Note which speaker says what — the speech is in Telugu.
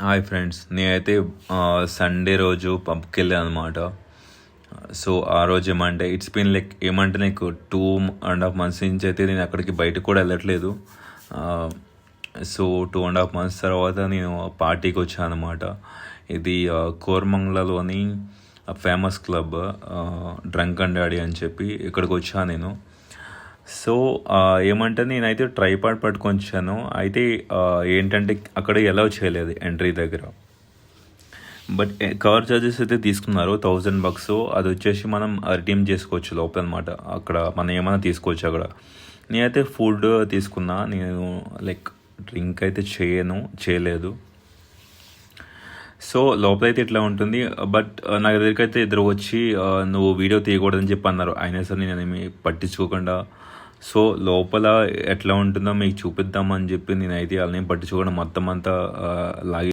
Speaker 1: హాయ్ ఫ్రెండ్స్ నేనైతే సండే రోజు పబ్కి వెళ్ళాను అనమాట సో ఆ రోజు ఏమంటే ఇట్స్ బీన్ లైక్ ఏమంటే నీకు టూ అండ్ హాఫ్ మంత్స్ నుంచి అయితే నేను అక్కడికి బయటకు కూడా వెళ్ళట్లేదు. So two and half months తర్వాత నేను పార్టీకి వచ్చాను అనమాట ఇది ఆ, కోరమంగళలోని famous club drunk and daddy అని చెప్పి ఇక్కడికి వచ్చాను నేను. సో ఏమంటే నేనైతే ట్రైపాడ్ పట్టుకొని వచ్చాను అయితే ఏంటంటే అక్కడ ఎలా చేయలేదు ఎంట్రీ దగ్గర. బట్ కవర్ చార్జెస్ అయితే తీసుకున్నారు థౌజండ్ బక్స్ అది వచ్చేసి మనం రిడీమ్ చేసుకోవచ్చు లోపల అనమాట అక్కడ మనం ఏమైనా తీసుకోవచ్చు అక్కడ. నేనైతే ఫుడ్ తీసుకున్నా. నేను లైక్ డ్రింక్ అయితే చేయను చేయలేదు. సో లోపల అయితే ఇట్లా ఉంటుంది. బట్ నా దగ్గరికి అయితే ఇద్దరు వచ్చి నువ్వు వీడియో తీయకూడదని చెప్పి అన్నారు. అయినా సరే నేను ఏమి పట్టించుకోకుండా సో లోపల ఎట్లా ఉంటుందో మీకు చూపిద్దామని చెప్పి నేనైతే వాళ్ళని పట్టించుకోకుండా మొత్తం అంతా ఆ, లాగి